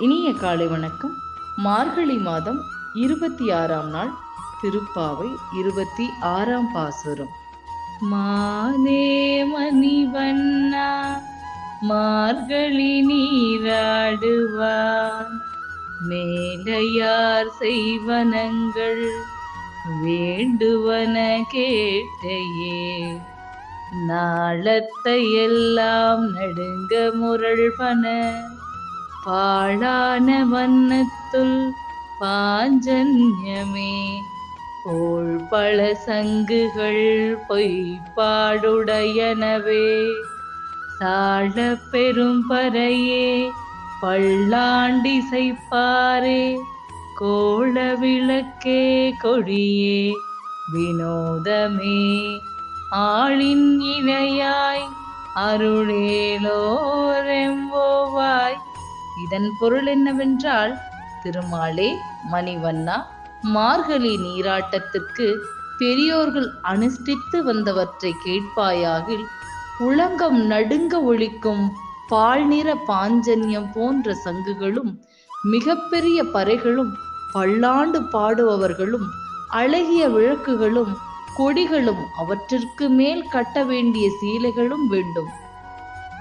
இனிய காலை வணக்கம். மார்கழி மாதம் இருபத்தி ஆறாம் நாள் திருப்பாவை இருபத்தி ஆறாம் பாசுரம் மானே மணிவண்ணா மார்கழி நீராடுவான் மேலையார் செய்வனங்கள் வேண்டுவன கேட்டையே. நாளத்தை எல்லாம் நடுங்க முரள்பன பாழான வண்ணத்துள் பாஞ்சன்யமே. போல் பல சங்குகள் பொய்ப்பாடுடையனவே. சாழ பெரும் பறையே பல்லாண்டிசைப்பாரே. கோள விளக்கே கொடியே வினோதமே. ஆளின் இணையாய் அருளேலோரெம்போ இதன் பொருள் என்னவென்றால் திருமாலே மணிவண்ணா மார்கழி நீராட்டத்திற்கு பெரியோர்கள் அனுஷ்டித்து வந்தவற்றை கேட்பாயாகில் உலகம் நடுங்க ஒழிக்கும் பால்நிற பாஞ்சன்யம் போன்ற சங்குகளும் மிகப்பெரிய பறைகளும் பல்லாண்டு பாடுபவர்களும் அழகிய விளக்குகளும் கொடிகளும் அவற்றிற்கு மேல் கட்ட வேண்டிய சீலைகளும் வேண்டும்.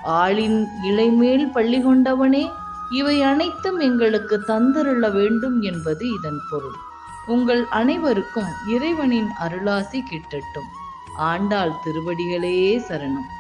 ஆளின் இலைமேல் பள்ளி கொண்டவனே இவை அனைத்தும் எங்களுக்கு தந்தருள வேண்டும் என்பது இதன் பொருள். உங்கள் அனைவருக்கும் இறைவனின் அருளாசி கிட்டட்டும். ஆண்டாள் திருவடிகளே சரணம்.